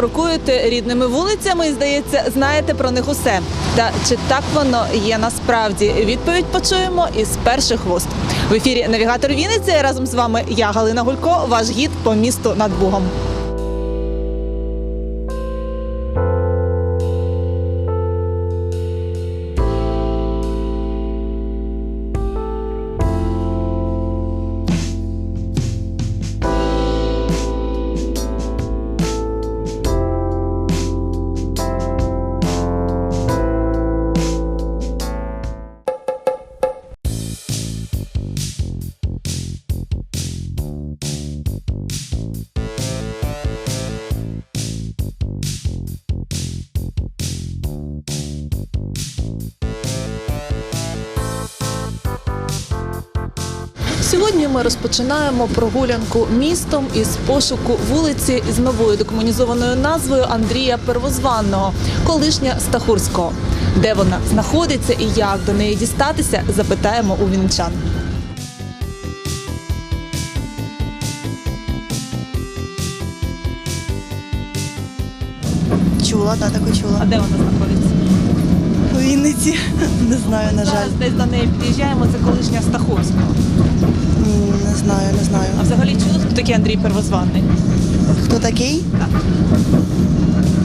крокуєте рідними вулицями і, здається, знаєте про них усе. Та чи так воно є насправді? Відповідь почуємо із перших вуст. В ефірі Навігатор Вінниці разом з вами я Галина Гулько, ваш гід по місту над Бугом. Ми розпочинаємо прогулянку містом із пошуку вулиці з новою декомунізованою назвою Андрія Первозванного, колишня Стахурського. Де вона знаходиться і як до неї дістатися, запитаємо у вінчан. Чула, да, таку А де вона знаходиться? У Вінниці. Не знаю, на жаль. Зараз десь до неї під'їжджаємо. Це колишня Стахурського. Взагалі чули, хто такий Андрій Первозванний? Хто такий? Так.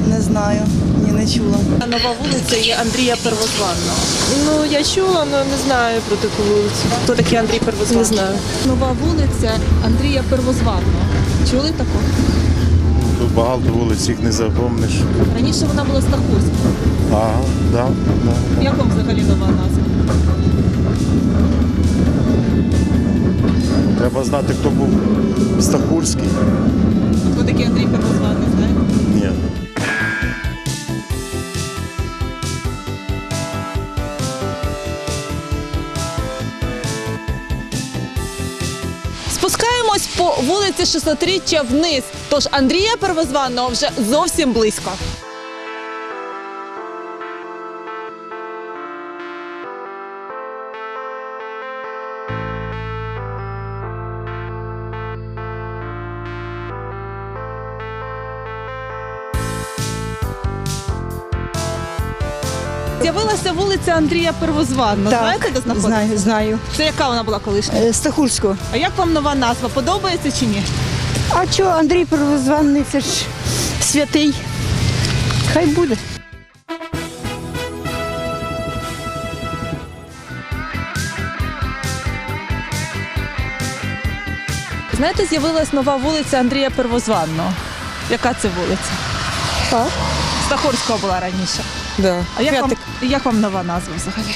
Не знаю. Ні, не чула. Нова вулиця є Андрія Первозванного. Ну, я чула, але не знаю про таку вулицю. Хто такий Андрій Первозванний? Не знаю. Нова вулиця Андрія Первозванного. Чули таку? Тут багато вулиць, їх не запомниш. Раніше вона була Стахурська. Ага, да, да. Як вам взагалі нова назва? Треба знати, хто був Стахурський. Хто такий Андрій Первозванний, знаєте? Ні. Спускаємось по вулиці 600-річчя вниз. Тож Андрія Первозванного вже зовсім близько. З'явилася вулиця Андрія Первозванного. Знаєте, де знаходиться? знаю, знаю. Це яка вона була колишня? Е, Стахурську. А як вам нова назва? Подобається чи ні? А що, Андрій Первозванний, це ж святий. Хай буде. Знаєте, з'явилась нова вулиця Андрія Первозванного. Яка це вулиця? Так. Стахурського була раніше. Да. А як вам, П'ятик. як вам нова назва взагалі?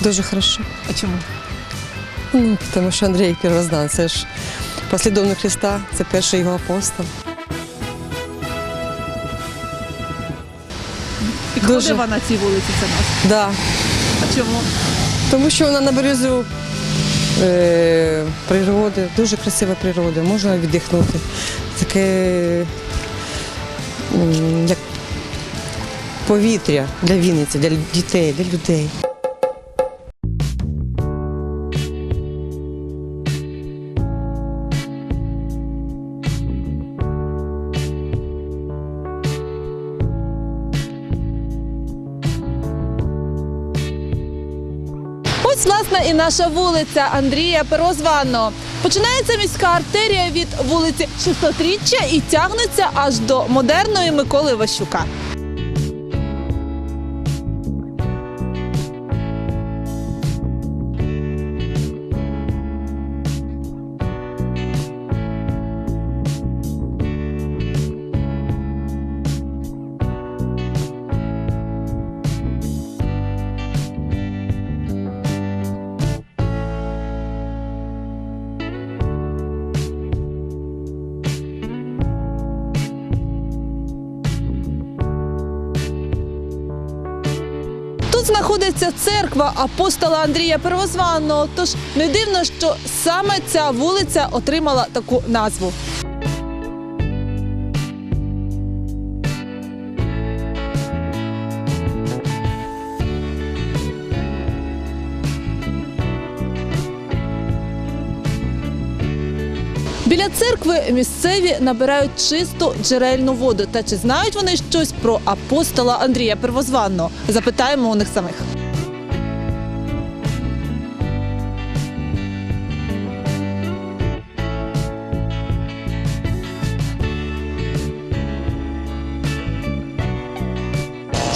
Дуже хорошо. А чому? Ну, тому що Андрій Первознан, це ж послідовник Христа, це перший його апостол. Підходить Дуже. вона цій вулиці ця назва? Да. А чому? Тому що вона на березу е, природи, дуже красива природа, можна віддихнути. Таке м, як повітря для Вінниці, для дітей, для людей. Ось, власне, і наша вулиця Андрія Первозванного. Починається міська артерія від вулиці 600-річчя і тягнеться аж до модерної Миколи Ващука. Тут знаходиться церква апостола Андрія Первозванного. Тож не дивно, що саме ця вулиця отримала таку назву. Біля церкви місцеві набирають чисту джерельну воду. Та чи знають вони щось про апостола Андрія Первозванного? Запитаємо у них самих.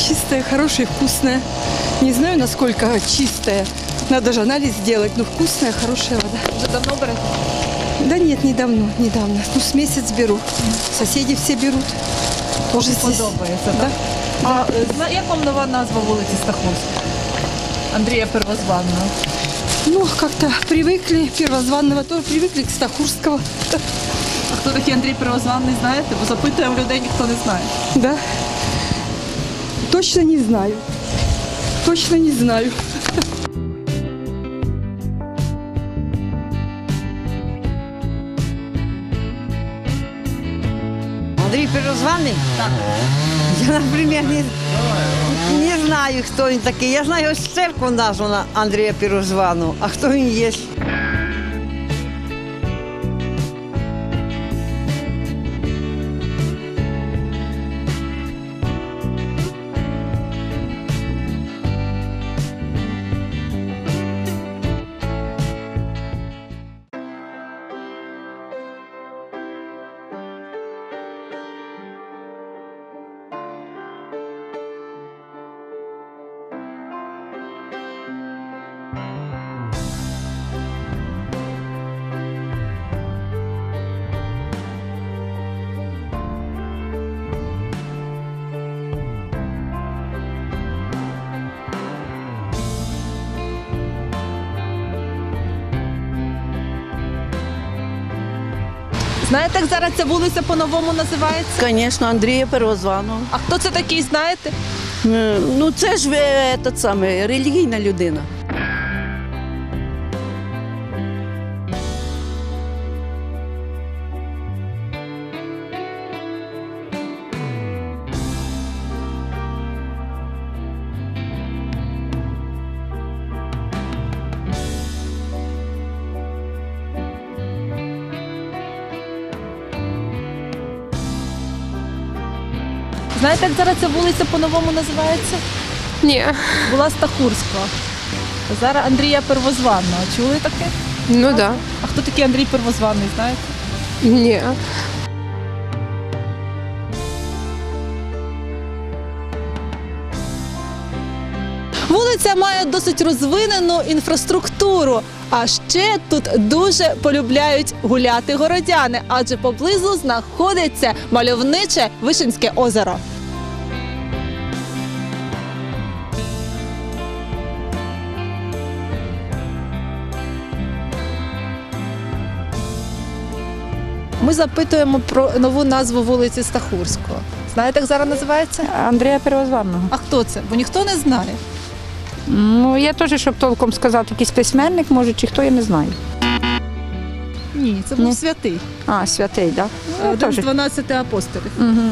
Чистая, хорошая, вкусная. Не знаю, насколько чистая. Надо же анализ сделать, но вкусная, хорошая вода. Вже давно берете? Да нет, недавно, недавно. Ну, с месяц беру. Соседи все берут. Тоже здесь. Подобається, Да. так? А е, зна- як вам нова назва вулиці Стаховська? Андрія Первозванного. Ну, как-то привыкли, первозванного, то привыкли к Стахурского. А хто такий Андрій Первозванний, знаєте? Бо запитуємо людей, ніхто не знає. Да. Точно не знаю. Точно не знаю. Андрей Так. Я, наприклад, не, не знаю, хто він такий. Я знаю, ось церкву названа Андрія Пірозвану, А хто він есть? Знаєте, як зараз ця вулиця по-новому називається? Звісно, Андрія Первозваного. А хто це такий, знаєте? Е, Ну, це ж ви, та саме, релігійна людина. Знаєте, як зараз ця вулиця по-новому називається? Ні, Була Стахурська. Зараз Андрія Первозванного. Чули таке? ну да. А хто такий Андрій Первозванний, знаєте? Ні. Вулиця має досить розвинену інфраструктуру. А ще тут дуже полюбляють гуляти городяни, адже поблизу знаходиться мальовниче Вишинське озеро. Ми запитуємо про нову назву вулиці Стахурського. Знаєте, як зараз називається? Андрія Первозванного. А хто це? Бо ніхто не знає. Ну, я теж, щоб толком сказати, якийсь письменник, може, чи хто, я не знаю. Ні, це був Ні. святий. А, святий, так? Да? Один з теж. 12 апостолів. Угу.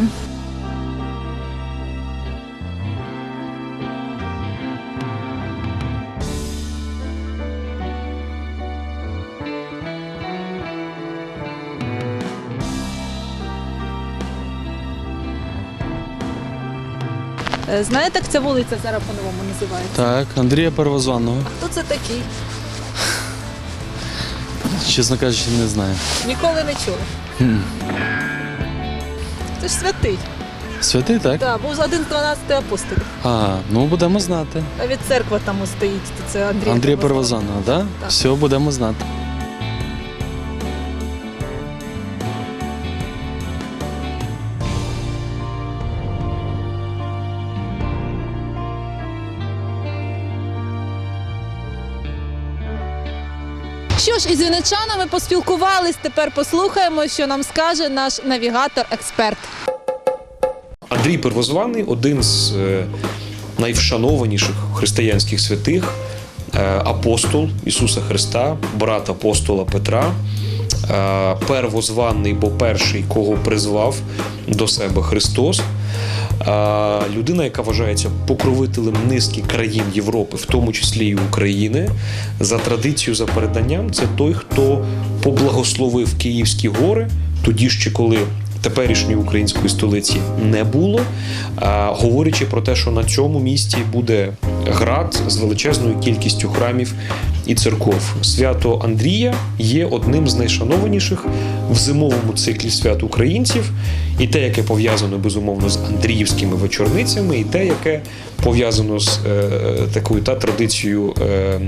Знаєте, як ця вулиця зараз по-новому називається? Так, Андрія Первозванного. А хто це такий? Чесно кажучи, не знаю. Ніколи не чули. Хм. Це ж святий. Святий, так? Так, був один з 12 апостолів. А, ну будемо знати. Навіть церква там стоїть. то Це Андрій. Андрія Первозванного, так? Так. Все, будемо знати. Що ж, із вінничанами поспілкувались. Тепер послухаємо, що нам скаже наш навігатор-експерт. Андрій Первозваний один з е, найвшанованіших християнських святих, е, апостол Ісуса Христа, брат апостола Петра, е, первозваний, бо перший, кого призвав до себе Христос. Людина, яка вважається покровителем низки країн Європи, в тому числі і України, за традицією, за переданням, це той, хто поблагословив Київські гори, тоді ще коли теперішньої української столиці не було, говорячи про те, що на цьому місці буде град з величезною кількістю храмів і церков. Свято Андрія є одним з найшанованіших в зимовому циклі свят українців, і те, яке пов'язано безумовно з Андріївськими вечорницями, і те, яке пов'язано з е, такою та традицією е,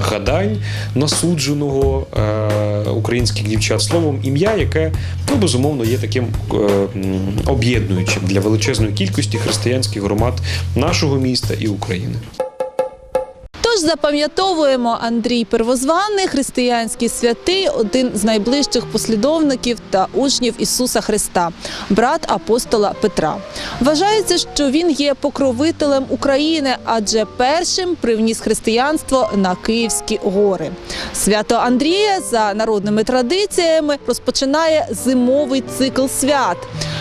гадань насудженого е, українських дівчат словом ім'я, яке ну безумовно є таким е, об'єднуючим для величезної кількості християнських громад нашого міста і України. Запам'ятовуємо Андрій Первозваний, християнський святий, один з найближчих послідовників та учнів Ісуса Христа, брат апостола Петра. Вважається, що він є покровителем України, адже першим привніс християнство на Київські гори. Свято Андрія за народними традиціями розпочинає зимовий цикл свят.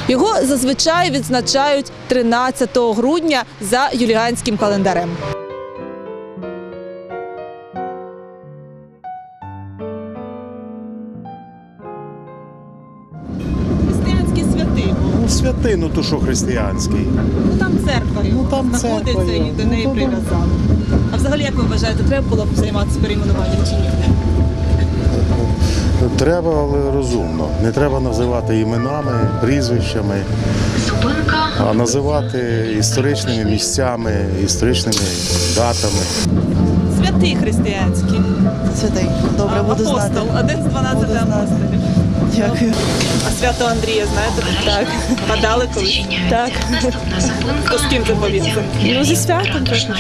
Його зазвичай відзначають 13 грудня за юліанським календарем. Святий. Ну, святий, ну що християнський. Ну там церква його Ну, там знаходиться церква і до Ну, неї да. прив'язали. А взагалі, як ви вважаєте, треба було б займатися перейменуванням чи ні? Треба, але розумно. Не треба називати іменами, прізвищами, а називати історичними місцями, історичними датами. Святий християнський. Святий. Добре, буду Апостол, знати. один з 12 апостолів. Дякую. А свято Андрія, знаєте? Так. Гадали колись? Так. То з ким ти пов'язано? Ну, зі святом точно.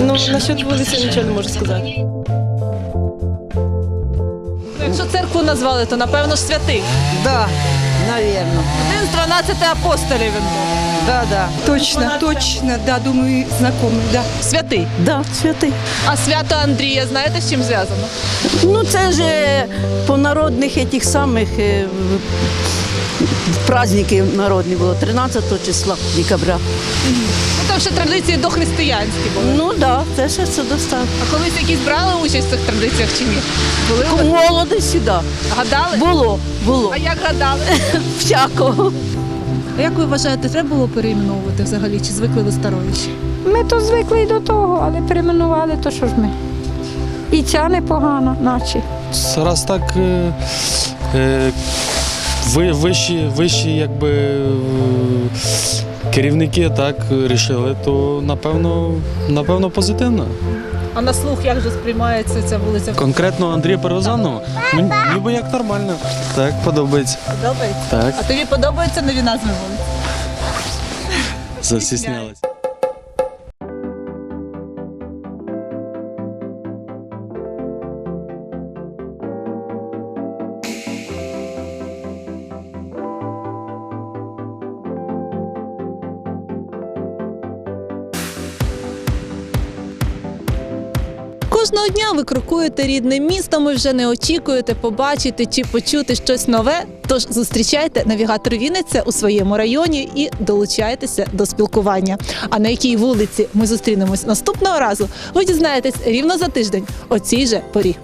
Ну, насчет вулиці нічого не можу сказати. Якщо церкву назвали, то напевно ж святий. Да, навірно. Один з 12 апостолів він був. Да, да. Точно, точно, да, думаю, знакомый, да. Святий. Да, святий. А свято Андрія, знаєте, з чим зв'язано? Ну, це ж е, по народних тих самих е, в- праздники народні було 13 числа декабря. Ну там ще традиції дохристиянські були. Ну так, да, це ще це достатньо. А колись якісь брали участь в цих традиціях чи ні? Були ви? Молодості, да. Гадали? Було, було. А як гадали? Всякого. А як ви вважаєте, треба було перейменовувати взагалі, чи звикли до старої? Ми то звикли й до того, але перейменували, то що ж ми? І ця непогано, наче. Раз так е, е, ви, вищі, вищі якби, керівники так рішили, то напевно, напевно позитивно. А на слух як же сприймається ця вулиця? Конкретно Андрія Перезанова? ну, ніби як нормально. Так, подобається. Подобається? Так, А тобі подобаються нові назви вулиць? застіснялась. Кожного дня ви крокуєте рідним містом і вже не очікуєте побачити чи почути щось нове. Тож зустрічайте навігатор Вінниця у своєму районі і долучайтеся до спілкування. А на якій вулиці ми зустрінемось наступного разу, ви дізнаєтесь рівно за тиждень о цій же порі.